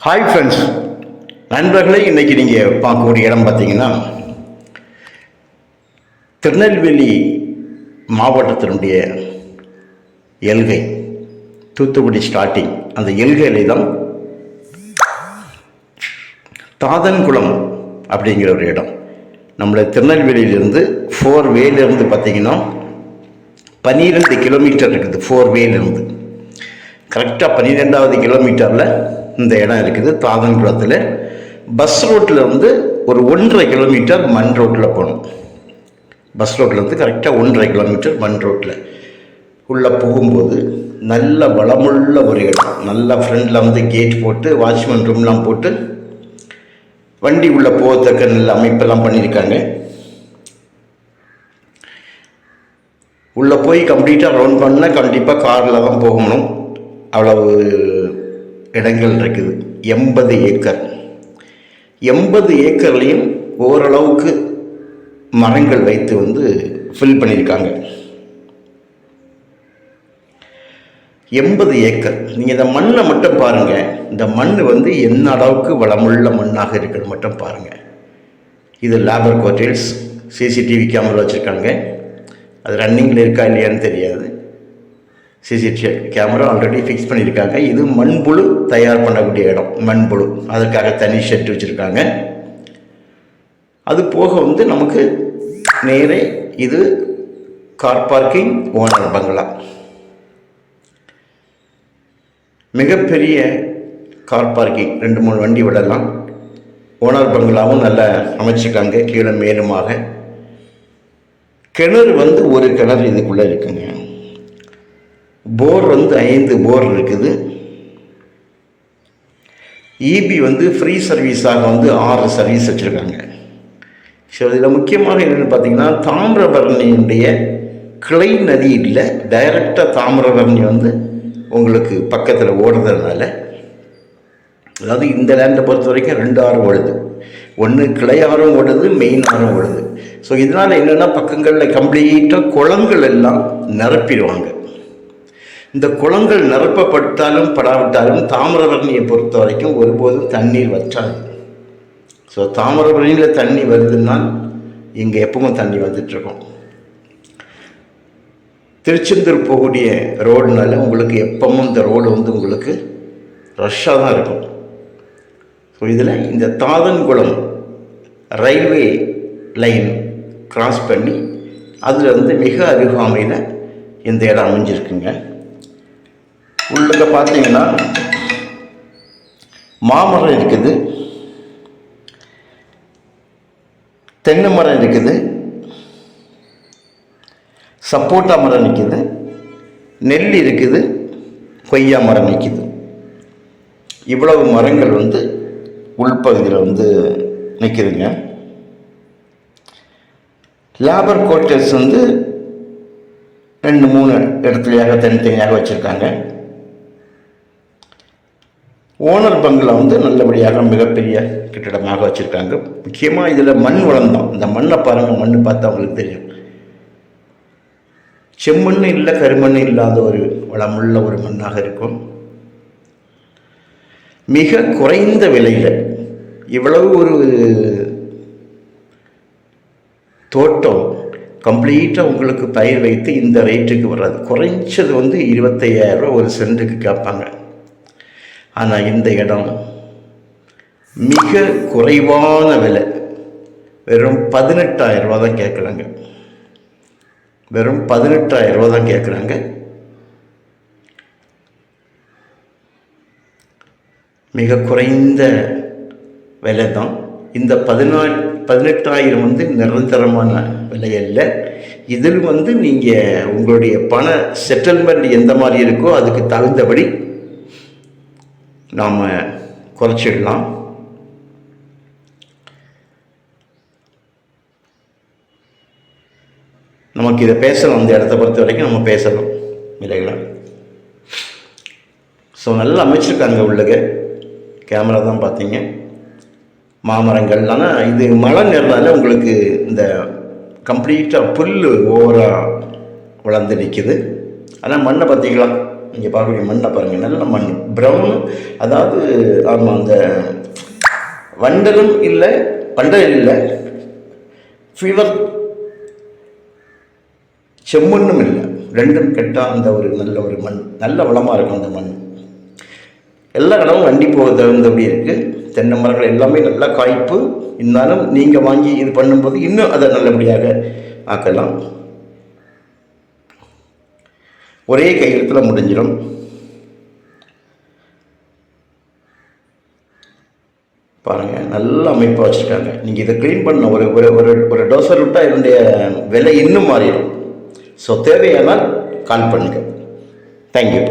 Hi friends நண்பர்களே இன்றைக்கி நீங்கள் பார்க்கக்கூடிய இடம் பார்த்தீங்கன்னா திருநெல்வேலி மாவட்டத்தினுடைய எல்கை தூத்துக்குடி ஸ்டார்டிங் அந்த எல்கையில தான் தாதன்குளம் அப்படிங்கிற ஒரு இடம். நம்மளை திருநெல்வேலியிலேருந்து ஃபோர் வேலேருந்து பார்த்தீங்கன்னா பன்னிரெண்டு கிலோமீட்டர் இருக்குது ஃபோர் வேலேருந்து கரெக்டாக பன்னிரெண்டாவது கிலோமீட்டரில் இந்த இடம் இருக்குது தாதங்குளத்தில் பஸ் ரோட்டில் வந்து ஒரு ஒன்றரை கிலோமீட்டர் மண் ரோட்டில் போகணும். பஸ் ரோட்டில் வந்து கரெக்டாக ஒன்றரை கிலோமீட்டர் மண் ரோட்டில் உள்ளே போகும்போது நல்ல வளமுள்ள ஒரு இடம். நல்ல ஃப்ரெண்டில் வந்து கேட் போட்டு வாட்ச்மேன் ரூம்லாம் போட்டு வண்டி உள்ளே போகத்தக்க நல்ல அமைப்பெல்லாம் பண்ணியிருக்காங்க. உள்ளே போய் கம்ப்ளீட்டாக ரவுண்ட் பண்ணால் கண்டிப்பாக காரில் தான் போகணும். அவ்வளவு இடங்கள் இருக்குது எண்பது ஏக்கர். எண்பது ஏக்கர்லேயும் ஓரளவுக்கு மரங்கள் வைத்து வந்து ஃபில் பண்ணியிருக்காங்க. எண்பது ஏக்கர். நீங்கள் இந்த மண்ணை மட்டும் பாருங்கள் இந்த மண் வந்து என்ன அளவுக்கு வளமுள்ள மண்ணாக இருக்குன்னு மட்டும் பாருங்கள் இது லேபர் குவார்டர்ஸ் சிசிடிவி கேமரா வச்சுருக்காங்க. அது ரன்னிங்கில் இருக்கா இல்லையான்னு தெரியாது. சிசிடிவி கேமரா ஆல்ரெடி ஃபிக்ஸ் பண்ணியிருக்காங்க. இது மண்புழு தயார் பண்ணக்கூடிய இடம். மண்புழு. அதற்காக தனி ஷெட் வச்சுருக்காங்க. அது போக வந்து நமக்கு நேரே இது கார் பார்க்கிங் ஓனர் பங்களா மிகப்பெரிய கார் பார்க்கிங் ரெண்டு மூணு வண்டி விடலாம். ஓனர் பங்களாவும் நல்லா அமைச்சிருக்காங்க. கீழே மேலுமாக. கிணறு வந்து ஒரு கிணறு இதுக்குள்ளே இருக்குங்க. போர் வந்து ஐந்து போர் இருக்குது. இபி வந்து ஃப்ரீ சர்வீஸாக வந்து ஆறு சர்வீஸ் வச்சுருக்காங்க. ஸோ இதில் முக்கியமாக என்னென்னு பார்த்தீங்கன்னா தாமிரபரணியுடைய கிளை நதி இல்லை டைரெக்டாக தாமிரபரணி வந்து உங்களுக்கு பக்கத்தில் ஓடுறதுனால. அதாவது இந்த லேண்டை பொறுத்த வரைக்கும் ரெண்டு ஆறு ஓடுது. ஒன்று கிளை ஆறும் ஓடுது மெயின் ஆறும் ஓடுது. ஸோ இதனால் என்னென்னா பக்கங்களில் கம்ப்ளீட்டாக குளங்கள் எல்லாம் நிரப்பிடுவாங்க. இந்த குளங்கள் நிரப்பப்பட்டாலும் படாவிட்டாலும் தாமிரபரணியை பொறுத்த வரைக்கும் ஒருபோதும் தண்ணீர் வற்றாது. ஸோ தாமிரபரணியில் தண்ணி வருதுன்னா இங்கே எப்பவும் தண்ணி வந்துட்டுருக்கும். திருச்செந்தூர் போகக்கூடிய ரோடுனால உங்களுக்கு எப்பவும் இந்த ரோடு வந்து உங்களுக்கு ரஷ்ஷாக தான் இருக்கும். ஸோ இதில் இந்த தாதன்குளம் ரயில்வே லைன் கிராஸ் பண்ணி அதில் வந்து மிக அருகாமையில் இந்த இடம் அமைஞ்சிருக்குங்க. உள்ளுக்க பார்த்தீங்கன்னா மாமரம் இருக்குது. தென்னை மரம் இருக்குது. சப்போட்டா மரம் நிற்கிது நெல் இருக்குது. கொய்யா மரம் நிற்கிது இவ்வளவு மரங்கள் வந்து உள்பகுதியில் வந்து நிற்கிதுங்க லேபர் குவார்ட்டர்ஸ் வந்து ரெண்டு மூணு இடத்துலையாக தனித்தனியாக வச்சுருக்காங்க. ஓனர் பங்களா வந்து நல்லபடியாக மிகப்பெரிய கட்டிடமாக வச்சுருக்காங்க. முக்கியமாக இதில் மண் வளம் தான் இந்த மண்ணை பாருங்கள் மண் பார்த்தா உங்களுக்கு தெரியும். செம்மண் இல்லை கருமண் இல்லாத ஒரு வளமுள்ள ஒரு மண்ணாக இருக்கும். மிக குறைந்த விலையில் இவ்வளவு ஒரு தோட்டம் கம்ப்ளீட்டாக உங்களுக்கு பயிர் வைத்து இந்த ரேட்டுக்கு வராது குறைஞ்சது வந்து இருபத்தையாயிரரூவா ஒரு சென்ட்டுக்கு கேட்பாங்க. ஆனால் இந்த இடம் மிக குறைவான விலை. வெறும் பதினெட்டாயிரம் ரூபா தான் கேட்குறாங்க வெறும் பதினெட்டாயிரம் ரூபா தான் கேட்குறாங்க மிக குறைந்த விலை தான். இந்த பதினா பதினெட்டாயிரம் வந்து நிரந்தரமான விலை அல்ல. இதில் வந்து நீங்கள் உங்களுடைய பண செட்டில்மெண்ட் எந்த மாதிரி இருக்கோ அதுக்கு தகுந்தபடி நாம் குறைச்சிடலாம். நமக்கு இதை பேசலாம் அந்த இடத்த பொறுத்த வரைக்கும் நம்ம பேசலாம் இல்லைங்களா? ஸோ நல்லா அமைச்சிருக்காங்க உள்ளக. கேமரா தான் பார்த்தீங்க. மாமரங்கள் ஆனால் இது மழை நேரனால உங்களுக்கு இந்த கம்ப்ளீட்டாக புல் ஓவராக வளர்ந்து நிற்கிது ஆனால் மண்ணை பார்த்தீங்களா? இங்கே பார்க்கக்கூடிய மண்ணை பாருங்கள் நல்ல மண் ப்ரௌன் அதாவது ஆமாம் அந்த வண்டலும் இல்லை வண்டல் இல்லை. ஃபீவர் செம்மண்ணும் இல்லை. ரெண்டும் கெட்டால் அந்த ஒரு நல்ல ஒரு மண் நல்ல வளமாக இருக்கும் அந்த மண். எல்லா இடமும் வண்டி போக தகுந்தபடி இருக்குது தென்னை மரங்கள் எல்லாமே நல்லா காய்ப்பு. இருந்தாலும் நீங்கள் வாங்கி இது பண்ணும்போது இன்னும் அதை நல்லபடியாக ஆக்கலாம். ஒரே கையெழுத்தில் முடிஞ்சிடும். பாருங்கள் நல்ல அமைப்பாக வச்சுருக்காங்க. நீங்கள் இதை க்ளீன் பண்ண ஒரு ஒரு ஒரு ஒரு டோசர் விட்டால் இதனுடைய விலை இன்னும் மாறிடும். ஸோ தேவையானால் கால் பண்ணுங்கள் தேங்க்யூ